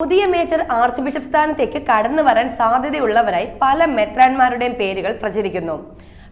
പുതിയ major arch bishop സ്ഥാനത്തേക്ക് കടന്നു വരാൻ സാധ്യതയുള്ളവരായി പല മെത്രാന്മാരുടെയും പേരുകൾ പ്രചരിക്കുന്നു.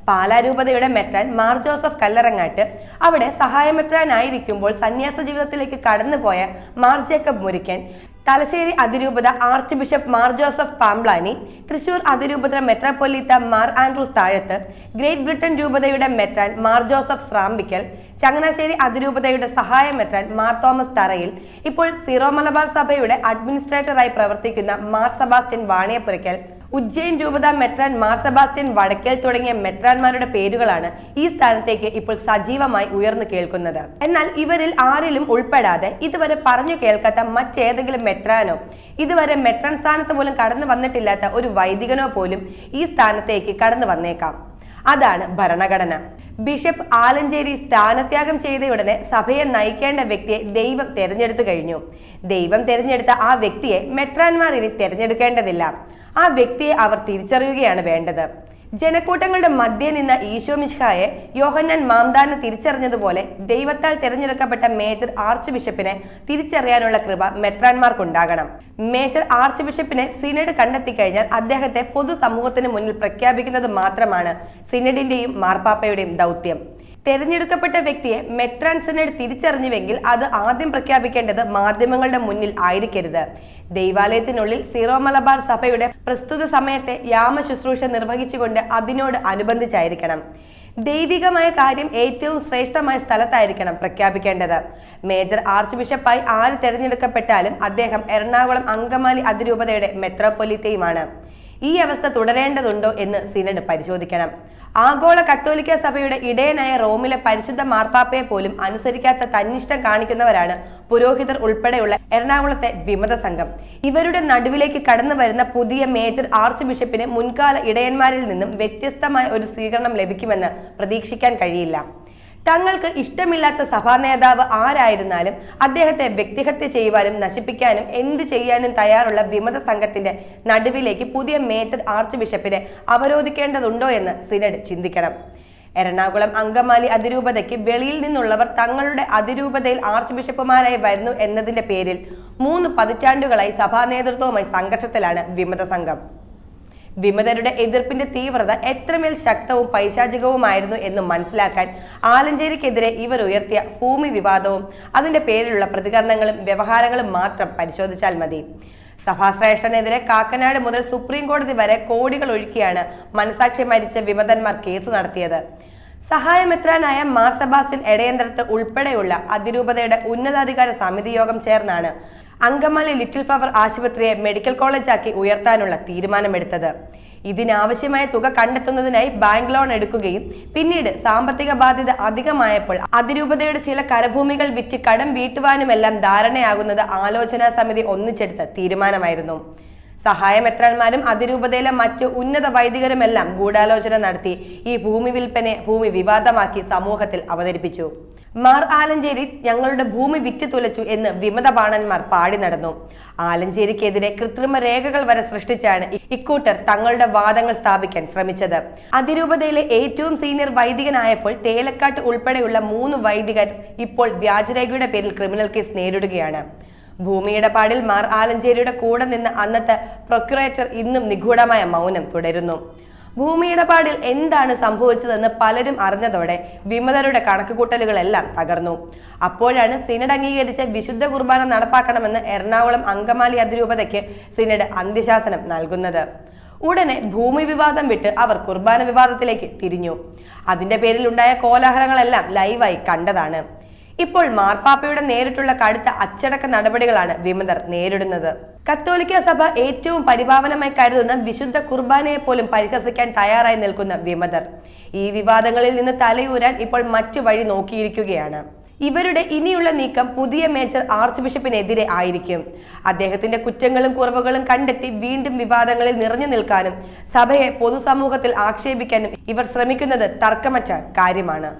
പാലാരൂപതയുടെ മെത്രാൻ മാർ ജോസഫ് കല്ലറങ്ങാട്ട് അവിടെ സഹായമെത്രാനായിരിക്കുമ്പോൾ സന്യാസ ജീവിതത്തിലേക്ക് കടന്നുപോയ മാർ ജേക്കബ് മുരിക്കൻ തലശ്ശേരി അതിരൂപത archbishop Mar Joseph Pamplany Thrissur അതിരൂപത മെത്രാപ്പൊലീത്ത Mar Andrews Thazhath Great Britain രൂപതയുടെ മെത്രാൻ മാർ ജോസഫ് സ്രാമ്പിക്കൽ ചങ്ങനാശ്ശേരി അതിരൂപതയുടെ സഹായ മെത്രാൻ മാർ തോമസ് തറയിൽ ഇപ്പോൾ സീറോ മലബാർ സഭയുടെ അഡ്മിനിസ്ട്രേറ്ററായി പ്രവർത്തിക്കുന്ന മാർ സെബാസ്റ്റ്യൻ വാണിയപ്പുരയ്ക്കൽ. ഉജ്ജയിൻ രൂപത മെത്രാൻ മാർ സെബാസ്റ്റ്യൻ വടക്കേൽ തുടങ്ങിയ മെട്രാൻമാരുടെ പേരുകളാണ് ഈ സ്ഥാനത്തേക്ക് ഇപ്പോൾ സജീവമായി ഉയർന്നു കേൾക്കുന്നത്. എന്നാൽ ഇവരിൽ ആരിലും ഉൾപ്പെടാതെ ഇതുവരെ പറഞ്ഞു കേൾക്കാത്ത മറ്റേതെങ്കിലും മെട്രാനോ ഇതുവരെ മെത്രാൻ സ്ഥാനത്ത് പോലും കടന്നു വന്നിട്ടില്ലാത്ത ഒരു വൈദികനോ പോലും ഈ സ്ഥാനത്തേക്ക് കടന്നു വന്നേക്കാം. അതാണ് ഭരണഘടന. ബിഷപ്പ് ആലഞ്ചേരി സ്ഥാനത്യാഗം ചെയ്തയുടനെ സഭയെ നയിക്കേണ്ട വ്യക്തിയെ ദൈവം തെരഞ്ഞെടുത്തു കഴിഞ്ഞു. ദൈവം തെരഞ്ഞെടുത്ത ആ വ്യക്തിയെ മെട്രാൻമാർ ഇനി തെരഞ്ഞെടുക്കേണ്ടതില്ല. ആ വ്യക്തിയെ അവർ തിരിച്ചറിയുകയാണ് വേണ്ടത്. ജനക്കൂട്ടങ്ങളുടെ മധ്യേ നിന്ന ഈശോ മിശിഹായെ യോഹന്നാൻ മാംദാന തിരിച്ചറിഞ്ഞതുപോലെ ദൈവത്താൽ തിരഞ്ഞെടുക്കപ്പെട്ട മേജർ ആർച്ച് ബിഷപ്പിനെ തിരിച്ചറിയാനുള്ള കൃപ മെത്രാൻമാർക്കുണ്ടാകണം. മേജർ ആർച്ച് ബിഷപ്പിനെ സിനഡ് കണ്ടെത്തിക്കഴിഞ്ഞാൽ അദ്ദേഹത്തെ പൊതുസമൂഹത്തിന് മുന്നിൽ പ്രഖ്യാപിക്കുന്നത് മാത്രമാണ് സിനഡിന്റെയും മാർപ്പാപ്പയുടെയും ദൗത്യം. തെരഞ്ഞെടുക്കപ്പെട്ട വ്യക്തിയെ മെത്രാൻ സിനഡ് തിരിച്ചറിഞ്ഞുവെങ്കിൽ അത് ആദ്യം പ്രഖ്യാപിക്കേണ്ടത് മാധ്യമങ്ങളുടെ മുന്നിൽ ആയിരിക്കരുത്. ദൈവാലയത്തിനുള്ളിൽ സീറോ മലബാർ സഭയുടെ പ്രസ്തുത സമയത്തെ യാമ ശുശ്രൂഷ നിർവഹിച്ചുകൊണ്ട് അതിനോട് അനുബന്ധിച്ചായിരിക്കണം. ദൈവികമായ കാര്യം ഏറ്റവും ശ്രേഷ്ഠമായ സ്ഥലത്തായിരിക്കണം പ്രഖ്യാപിക്കേണ്ടത്. മേജർ ആർച്ച് ബിഷപ്പായി ആര് തെരഞ്ഞെടുക്കപ്പെട്ടാലും അദ്ദേഹം എറണാകുളം അങ്കമാലി അതിരൂപതയുടെ മെത്രോപൊലിത്തയുമാണ് ഈ അവസ്ഥ തുടരേണ്ടതുണ്ടോ എന്ന് സിനഡ് പരിശോധിക്കണം. ആഗോള കത്തോലിക്ക സഭയുടെ ഇടയനായ റോമിലെ പരിശുദ്ധ മാർപ്പാപ്പയെ പോലും അനുസരിക്കാത്ത തന്നിഷ്ടം കാണിക്കുന്നവരാണ് പുരോഹിതർ ഉൾപ്പെടെയുള്ള എറണാകുളത്തെ വിമത സംഘം. ഇവരുടെ നടുവിലേക്ക് കടന്നു വരുന്ന പുതിയ മേജർ ആർച്ച് ബിഷപ്പിന് മുൻകാല ഇടയന്മാരിൽ നിന്നും വ്യത്യസ്തമായ ഒരു സ്വീകരണം ലഭിക്കുമെന്ന് പ്രതീക്ഷിക്കാൻ കഴിയില്ല. തങ്ങൾക്ക് ഇഷ്ടമില്ലാത്ത സഭാ നേതാവ് ആരായിരുന്നാലും അദ്ദേഹത്തെ വ്യക്തിഹത്യ ചെയ്യുവാനും നശിപ്പിക്കാനും എന്ത് ചെയ്യാനും തയ്യാറുള്ള വിമത സംഘത്തിന്റെ നടുവിലേക്ക് പുതിയ മേജർ ആർച്ച് ബിഷപ്പിനെ അവരോധിക്കേണ്ടതുണ്ടോ എന്ന് സിനഡ് ചിന്തിക്കണം. എറണാകുളം അങ്കമാലി അതിരൂപതയ്ക്ക് വെളിയിൽ നിന്നുള്ളവർ തങ്ങളുടെ അതിരൂപതയിൽ ആർച്ച് ബിഷപ്പുമാരായി വരുന്നു എന്നതിന്റെ പേരിൽ മൂന്ന് പതിറ്റാണ്ടുകളായി സഭാ നേതൃത്വവുമായി സംഘർഷത്തിലാണ് വിമത സംഘം. വിമതരുടെ എതിർപ്പിന്റെ തീവ്രത എത്രമേൽ ശക്തവും പൈശാചികവുമായിരുന്നു എന്ന് മനസ്സിലാക്കാൻ ആലഞ്ചേരിക്കെതിരെ ഇവർ ഉയർത്തിയ ഭൂമി വിവാദവും അതിന്റെ പേരിലുള്ള പ്രതികരണങ്ങളും വ്യവഹാരങ്ങളും മാത്രം പരിശോധിച്ചാൽ മതി. സഭാശ്രേഷ്ഠനെതിരെ കാക്കനാട് മുതൽ സുപ്രീം കോടതി വരെ കോടികൾ ഒഴുക്കിയാണ് മനസാക്ഷി മരിച്ച വിമതന്മാർ കേസ് നടത്തിയത്. സഹായമെത്രാനായ മാർ സെബാസ്റ്റ്യൻ എടയന്ത്രത്ത് ഉൾപ്പെടെയുള്ള അതിരൂപതയുടെ ഉന്നതാധികാര സമിതി യോഗം ചേർന്നാണ് അങ്കമാലി ലിറ്റിൽ ഫ്ലവർ ആശുപത്രിയെ മെഡിക്കൽ കോളേജാക്കി ഉയർത്താനുള്ള തീരുമാനമെടുത്തത്. ഇതിനാവശ്യമായ തുക കണ്ടെത്തുന്നതിനായി ബാങ്ക് ലോൺ എടുക്കുകയും പിന്നീട് സാമ്പത്തിക ബാധ്യത അധികമായപ്പോൾ അതിരൂപതയുടെ ചില കരഭൂമികൾ വിറ്റ് കടം വീട്ടുവാനുമെല്ലാം ധാരണയാകുന്നത് ആലോചനാ സമിതി ഒന്നിച്ചെടുത്ത തീരുമാനമായിരുന്നു. സഹായമെത്രാന്മാരും അതിരൂപതയിലെ മറ്റ് ഉന്നത വൈദികരുമെല്ലാം ഗൂഢാലോചന നടത്തി ഈ ഭൂമി വിൽപ്പനെ ഭൂമി വിവാദമാക്കി സമൂഹത്തിൽ അവതരിപ്പിച്ചു. മാർ ആലഞ്ചേരി ഞങ്ങളുടെ ഭൂമി വിറ്റ് തുലച്ചു എന്ന് വിമത ബാണന്മാർ പാടി നടന്നു. ആലഞ്ചേരിക്കെതിരെ കൃത്രിമ രേഖകൾ വരെ സൃഷ്ടിച്ചാണ് ഇക്കൂട്ടർ തങ്ങളുടെ വാദങ്ങൾ സ്ഥാപിക്കാൻ ശ്രമിച്ചത്. അതിരൂപതയിലെ ഏറ്റവും സീനിയർ വൈദികനായപ്പോൾ തേലക്കാട്ട് ഉൾപ്പെടെയുള്ള മൂന്ന് വൈദികർ ഇപ്പോൾ വ്യാജരേഖയുടെ പേരിൽ ക്രിമിനൽ കേസ് നേരിടുകയാണ്. ഭൂമിയുടെ പാടിൽ മാർ ആലഞ്ചേരിയുടെ കൂടെ നിന്ന് അന്നത്തെ പ്രൊക്യുറേറ്റർ ഇന്നും നിഗൂഢമായ മൗനം തുടരുന്നു. ഭൂമിയിടപാടിൽ എന്താണ് സംഭവിച്ചതെന്ന് പലരും അറിഞ്ഞതോടെ വിമതരുടെ കണക്കുകൂട്ടലുകളെല്ലാം തകർന്നു. അപ്പോഴാണ് സിനഡ് അംഗീകരിച്ച വിശുദ്ധ കുർബാന നടപ്പാക്കണമെന്ന് എറണാകുളം അങ്കമാലി അതിരൂപതയ്ക്ക് സിനഡ് അന്ത്യശാസനം നൽകുന്നത്. ഉടനെ ഭൂമി വിവാദം വിട്ട് അവർ കുർബാന വിവാദത്തിലേക്ക് തിരിഞ്ഞു. അതിന്റെ പേരിൽ ഉണ്ടായ കോലാഹലങ്ങളെല്ലാം ലൈവായി കണ്ടതാണ്. ഇപ്പോൾ മാർപ്പാപ്പയുടെ നേരിട്ടുള്ള കടുത്ത അച്ചടക്ക നടപടികളാണ് വിമതർ നേരിടുന്നത്. കത്തോലിക്ക സഭ ഏറ്റവും പരിപാവനമായി കരുതുന്ന വിശുദ്ധ കുർബാനയെ പോലും പരിഹസിക്കാൻ തയ്യാറായി നിൽക്കുന്ന വിമതർ. ഈ വിവാദങ്ങളിൽ നിന്ന് തലയൂരാൻ ഇപ്പോൾ മറ്റു വഴി നോക്കിയിരിക്കുകയാണ്. ഇവരുടെ ഇനിയുള്ള നീക്കം പുതിയ മേജർ ആർച്ച് ബിഷപ്പിനെതിരെ ആയിരിക്കും. അദ്ദേഹത്തിന്റെ കുറ്റങ്ങളും കുറവുകളും കണ്ടെത്തി വീണ്ടും വിവാദങ്ങളിൽ നിറഞ്ഞു നിൽക്കാനും സഭയെ പൊതുസമൂഹത്തിൽ ആക്ഷേപിക്കാനും ഇവർ ശ്രമിക്കുന്നത് തർക്കമറ്റ കാര്യമാണ്.